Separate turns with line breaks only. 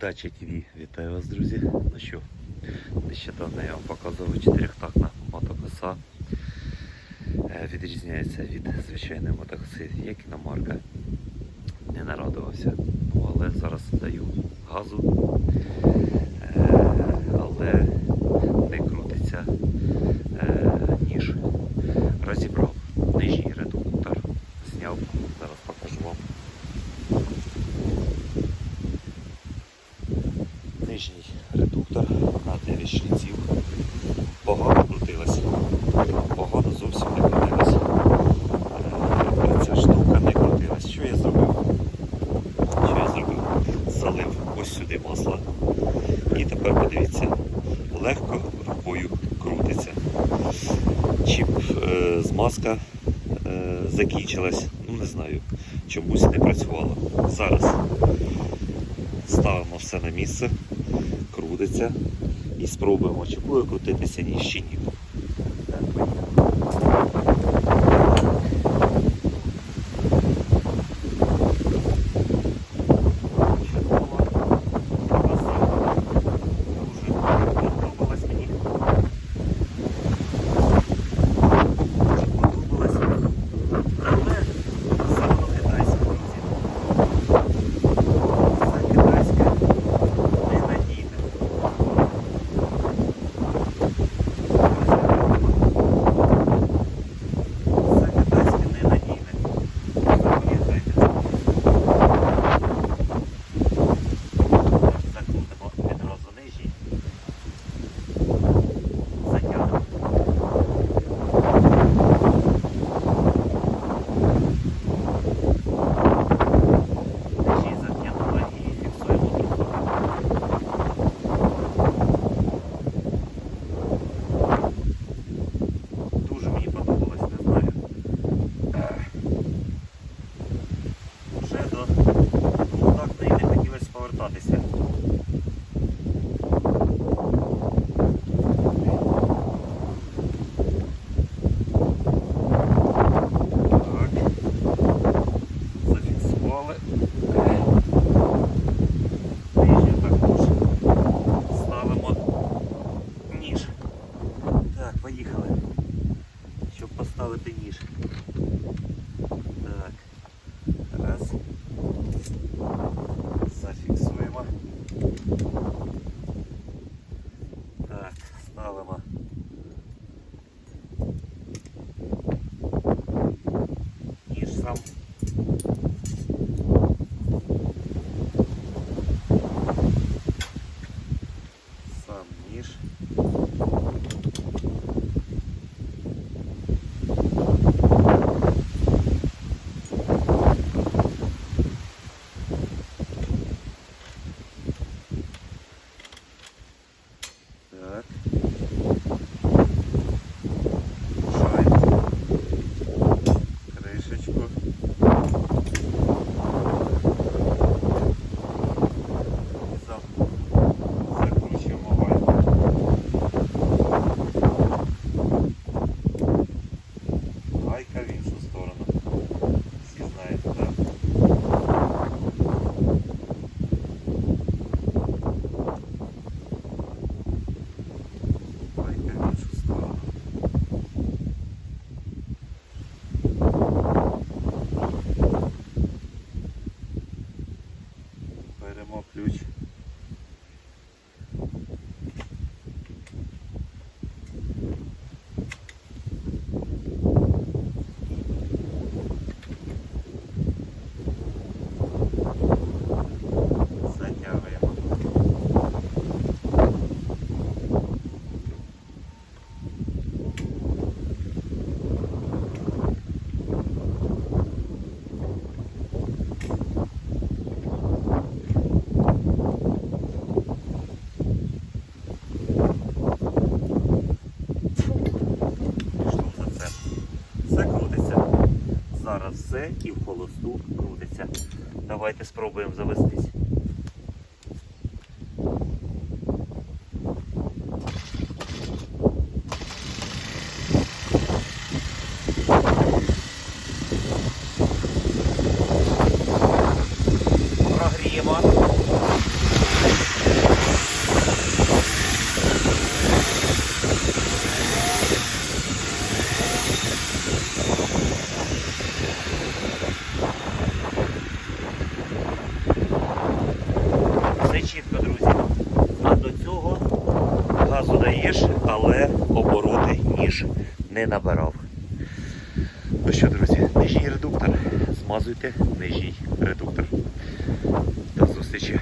Дача ТВ, вітаю вас, друзі. Ну що, нещодавно я вам показував чотирьохтакна мотокоса. Е, Відрізняється від звичайної мотокоси, як іномарка. Не нарадувався. Ну, але зараз даю газу. Е, Але не крутиться е, ніж. Розібрав нижній редуктор, зняв, зараз покажу вам. Нижній редуктор на 9 шліців. Погано крутилась. Погано зовсім не крутилась. Е, Ця штука не крутилась. Що я зробив? Що я зробив? Залив ось сюди масло. І тепер подивіться, легко рукою крутиться. Чіп е, змазка е, закінчилась. Ну не знаю, чомусь не працювала. Зараз ставимо все на місце, крутиться і спробуємо, чи буде крутитися ні, чи ні. Так, поїхали. Щоб поставити ніж. Так. あっ。Беремо ключ. Зараз все і в холосту крутиться. Давайте спробуємо завестись. Прогріємо. ніж, але обороти ніж не набирав. Ну що, друзі, нижній редуктор. Змазуйте нижній редуктор. До зустрічі.